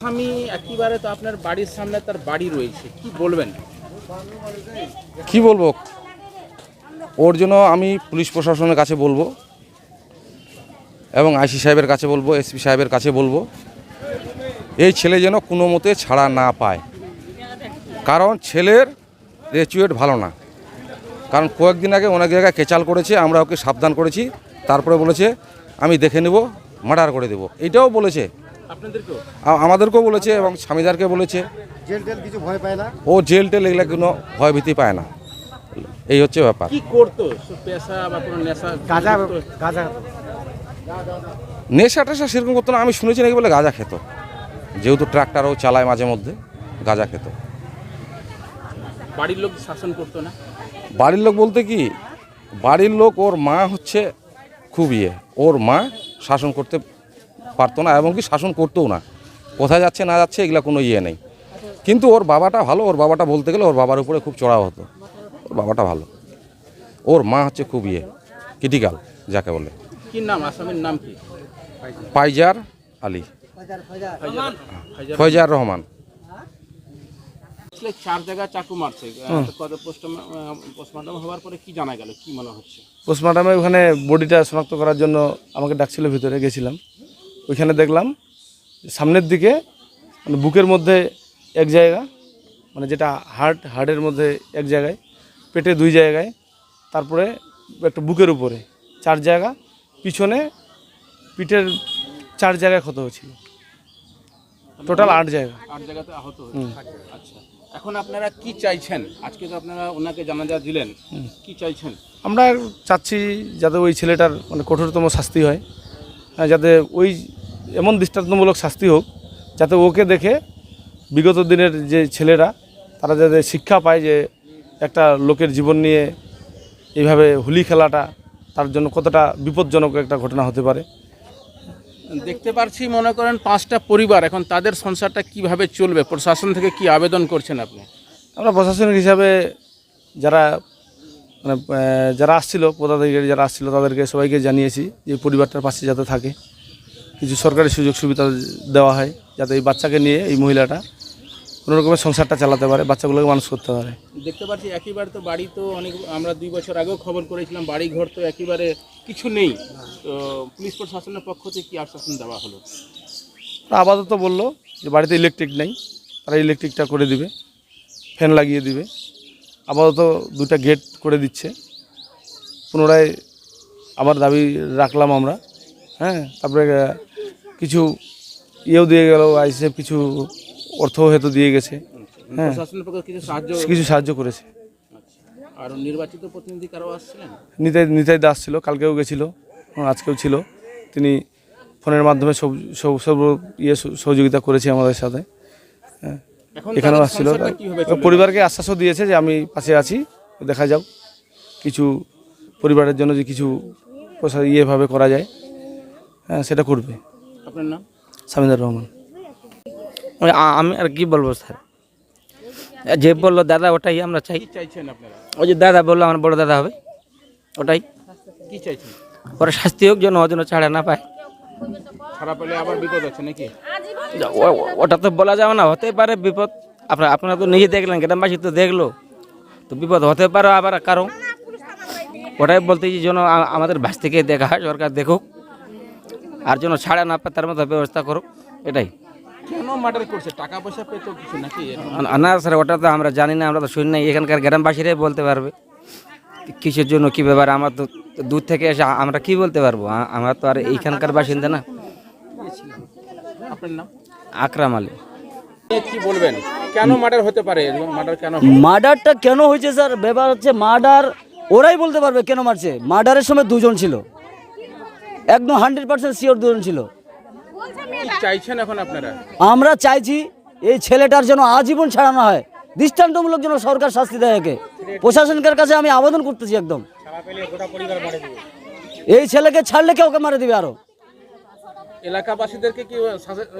আমি একেবারে তো আপনার বাড়ির সামনে তার বাড়ি রয়েছে, কি বলবেন? কি বলব? ওর জন্য আমি পুলিশ প্রশাসনের কাছে বলব এবং আইসি সাহেবের কাছে বলব, এসপি সাহেবের কাছে বলব, এই ছেলে যেন কোনো মতে ছাড়া না পায়। কারণ ছেলের রেচুয়েট ভালো না। কারণ কয়েকদিন আগে অনেক জায়গায় কেচাল করেছে, আমরা ওকে সাবধান করেছি, তারপরে বলেছে, আমি দেখে নেব, মার্ডার করে দেবো। এটাও বলেছে। আমাদেরকেও বলেছে এবং স্বামীদারকে বলেছে। জেল টেল কিছু ভয় পায় না? ও জেল টেল এগুলো কোনো ভয়ভীতি পায় না। এই হচ্ছে ব্যাপার। কি করতো? পেশা বা কোনো নেশা গাঁজা গাঁজা। নেশা টেশা সেরকম করতো না আমি শুনেছি নাকি বলে গাঁজা খেত। যেহেতু ট্রাক্টারও চালায় মাঝে মধ্যে গাঁজা খেত। বাড়ির লোক শাসন করতো না? বাড়ির লোক বলতে কি বাড়ির লোক ওর মা হচ্ছে খুব ইয়ে। ওর মা শাসন করতে পারতো না এবং কি শাসন করতেও না। কোথায় যাচ্ছে না যাচ্ছে এগুলো কোনো ইয়ে নেই। কিন্তু ওর বাবাটা ভালো ওর বাবাটা বলতে গেলে ওর বাবার উপরে খুব চড়াও হতো। ওর বাবাটা ভালো। ওর মা হচ্ছে খুব ইয়ে ক্রিটিক্যাল যাকে বলে। কি নাম? আসামির নাম কি? পাইজার আলী। ফয়জার রহমান। আসলে চার চাকু মারছে। পোস্টমর্টম হওয়ার পরে কি জানা গেল? কি মনে হচ্ছে? পোস্টমর্টমে ওখানে বডিটা শনাক্ত করার জন্য আমাকে ডাকছিল ভিতরে গেছিলাম। ওইখানে দেখলাম সামনের দিকে মানে বুকের মধ্যে এক জায়গা মানে যেটা হার্ট হার্টের মধ্যে এক জায়গায় পেটে দুই জায়গায় তারপরে একটা বুকের উপরে চার জায়গা পিছনে পিঠের চার জায়গায় ক্ষত হয়েছিল। টোটাল আট জায়গা। আট জায়গাতে আহত আচ্ছা। এখন আপনারা কি চাইছেন? আজকে তো আপনারা ওনাকে জানাজা দিলেন। কি চাইছেন? আমরা চাচ্ছি যাতে ওই ছেলেটার মানে কঠোরতম শাস্তি হয়। হ্যাঁ, যাতে ওই এমন দৃষ্টান্তমূলক শাস্তি হোক যাতে ওকে দেখে বিগত দিনের যে ছেলেরা তারা যাতে শিক্ষা পায় যে একটা লোকের জীবন নিয়ে এইভাবে হোলি খেলাটা তার জন্য কতটা বিপজ্জনক একটা ঘটনা হতে পারে। দেখতে পারছি মনে করেন পাঁচটা পরিবার এখন তাদের সংসারটা কীভাবে চলবে প্রশাসন থেকে কি আবেদন করছেন আপনি? আমরা প্রশাসনিক হিসাবে যারা মানে যারা আসছিল পদাধিকারী যারা আসছিল তাদেরকে সবাইকে জানিয়েছি যে পরিবারটার পাশে যাতে থাকে। কিছু সরকারি সুযোগ সুবিধা দেওয়া হয় যাতে এই বাচ্চাকে নিয়ে এই মহিলাটা কোনো রকমের সংসারটা চালাতে পারে বাচ্চাগুলোকে মানুষ করতে পারে। দেখতে পাচ্ছি একেবারে তো বাড়ি তো অনেক আমরা দুই বছর আগেও খবর করেছিলাম বাড়ি ঘর তো একেবারে কিছু নেই। তো পুলিশ প্রশাসনের পক্ষ থেকে কি আশ্বাসন দেওয়া হলো? আপাতত বলল যে বাড়িতে ইলেকট্রিক নেই তারা ইলেকট্রিকটা করে দিবে ফ্যান লাগিয়ে দিবে। আপাতত দুটা গেট করে দিচ্ছে। পুনরায় আবার দাবি রাখলাম আমরা। হ্যাঁ তারপরে কিছু ইয়েও দিয়ে গেল আইসিএফ কিছু অর্থ হয়তো দিয়ে গেছে। হ্যাঁ। কিছু সাহায্য কিছু সাহায্য করেছে। আর নির্বাচিত প্রতিনিধি কারও আসছিলেন? নিতাই নিতাই দাস ছিল কালকেও গেছিল হ্যাঁ, আজকেও ছিল। তিনি ফোনের মাধ্যমে সব সব ইয়ে সহযোগিতা করেছে আমাদের সাথে। এখন এখানেও আসছিল? পরিবারকে আশ্বাসও দিয়েছে যে আমি পাশে আছি দেখা যাক। কিছু পরিবারের জন্য যে কিছু ইয়েভাবে করা যায়। হ্যাঁ সেটা করবে। আপনার নাম? সামিদার রহমান। ওই আমি আর কি বলব স্যার? যে বলল দাদা ওটাই আমরা চাই। কি চাইছেন আপনারা? ওই যে দাদা বলল আমার বড় দাদা হবে। ওটাই। কি চাইছেন? ওরা শাস্তি হোক যেন ওজন ছাড়া না পায়। আবার বিপদ আছে নাকি? ওটা তো বলা যাবে না হতে পারে বিপদ। আপনার আপনারা তো নিজে দেখলেন গ্রামবাসী তো দেখল। তো বিপদ হতে পারে আবার কারও ওটাই বলতে যে যেন আমাদের ভাস থেকে দেখা হয় সরকার দেখুক। আর যেন ছাড়া না পায় তার মতো ব্যবস্থা করুক। এটাই। কেন মার্ডার করছে? টাকা পয়সা পেতো কিছু নাকি? না- স্যার ওটা তো আমরা জানি না আমরা তো শুনি না এখানকার গ্রামবাসীরাই বলতে পারবে। কিসের জন্য কি ব্যাপার? আমার তো দূর থেকে এসে আমরা কি বলতে পারব? আমরা তো আর এইখানকার বাসিন্দা না। আপনার নাম? আকরাম আলী। কি বলবেন? কেন মার্ডার হতে পারে? মার্ডার কেন মার্ডারটা কেন হয়েছে স্যার ব্যাপার হচ্ছে মার্ডার ওরাই বলতে পারবে কেন মারছে? মার্ডারের সময় দুজন ছিল। একদম হান্ড্রেড পার্সেন্ট শিওর দুজন ছিল। কি চাইছেন এখন আপনারা? আমরা চাইছি এই ছেলেটার যেন আজীবন ছাড়ানো হয়। দৃষ্টান্তমূলক যেন সরকার শাস্তি দেয় একে। প্রশাসনের কাছে আমি আবেদন করতেছি একদম। এই ছেলেকে ছাড়লে কে ওকে মারে দিবে আরও? এলাকাবাসীদেরকে কি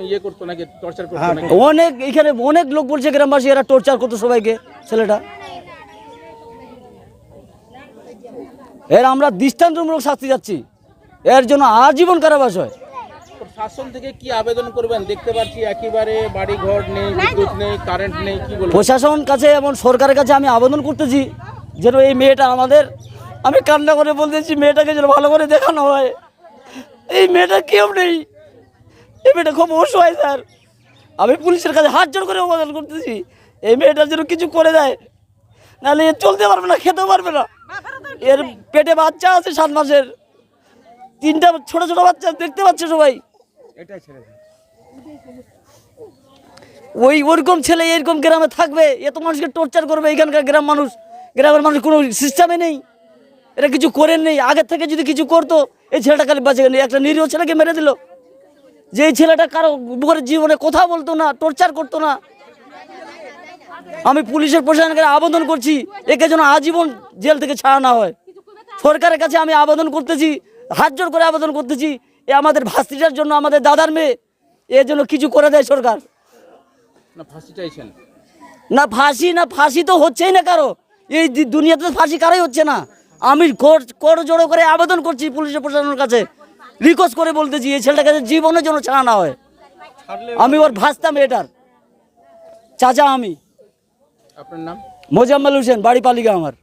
ইয়ে করতো নাকি টর্চার করতো নাকি? অনেক এখানে অনেক লোক বলছে গ্রামবাসী এরা টর্চার করতো সবাইকে ছেলেটা। এর আমরা দৃষ্টান্তমূলক শাস্তি যাচ্ছি। এর জন্য আজীবন কারাবাস হয়। শাসন থেকে কি আবেদন করবেন? দেখতে পাচ্ছি একেবারে বাড়ি ঘর নেই বিদ্যুৎ নেই কারেন্ট নেই কি বলবেন? প্রশাসন কাছে এবং সরকারের কাছে আমি আবেদন করতেছি যেন এই মেয়েটা আমাদের আমি কান্না করে বলতেছি মেয়েটাকে যেন ভালো করে দেখানো হয়। এই মেয়েটা কেউ নেই। এই মেয়েটা খুব অসহায় স্যার। আমি পুলিশের কাছে হাত জোর করে আবেদন করতেছি এই মেয়েটার যেন কিছু করে দেয়। নাহলে চলতে পারবে না খেতেও পারবে না। এর পেটে বাচ্চা আছে সাত মাসের। তিনটা ছোট ছোট বাচ্চা দেখতে পাচ্ছে সবাই? ওই ওরকম ছেলে এরকম গ্রামে থাকবে এত মানুষকে টর্চার করবে এখানকার গ্রাম মানুষ। গ্রামের মানুষ কোনো সিস্টেমে নেই। এটা কিছু করেন নেই। আগের থেকে যদি কিছু করতো এই ছেলেটা খালি বাঁচে গেল। একটা নিরীহ ছেলেকে মেরে দিল। যে এই ছেলেটা কারও বুকের জীবনে কথা বলতো না টর্চার করতো না। আমি পুলিশের প্রশাসনকে আবেদন করছি একে যেন আজীবন জেল থেকে ছাড়া না হয়। সরকারের কাছে আমি আবেদন করতেছি হাত জোর করে আবেদন করতেছি। এ আমাদের ভাস্তিটার জন্য আমাদের দাদার মেয়ে। এর জন্য কিছু করে দেয় সরকার। না ফাঁসি চাইছেন? না ফাঁসি না ফাঁসি তো হচ্ছেই না কারও। এই দুনিয়াতে তো ফাঁসি কারোই হচ্ছে না। আমি কোর্ট জোড়ো করে আবেদন করছি পুলিশের প্রশাসনের কাছে। রিকোয়েস্ট করে বলতেছি এই ছেলেটার কাছে জীবনের জন্য ছাড়া না হয়। আমি ওর ভাসতাম এটার চাচা আমি। আপনার নাম? মোজাম্মেল হোসেন বাড়ি পালিকা আমার।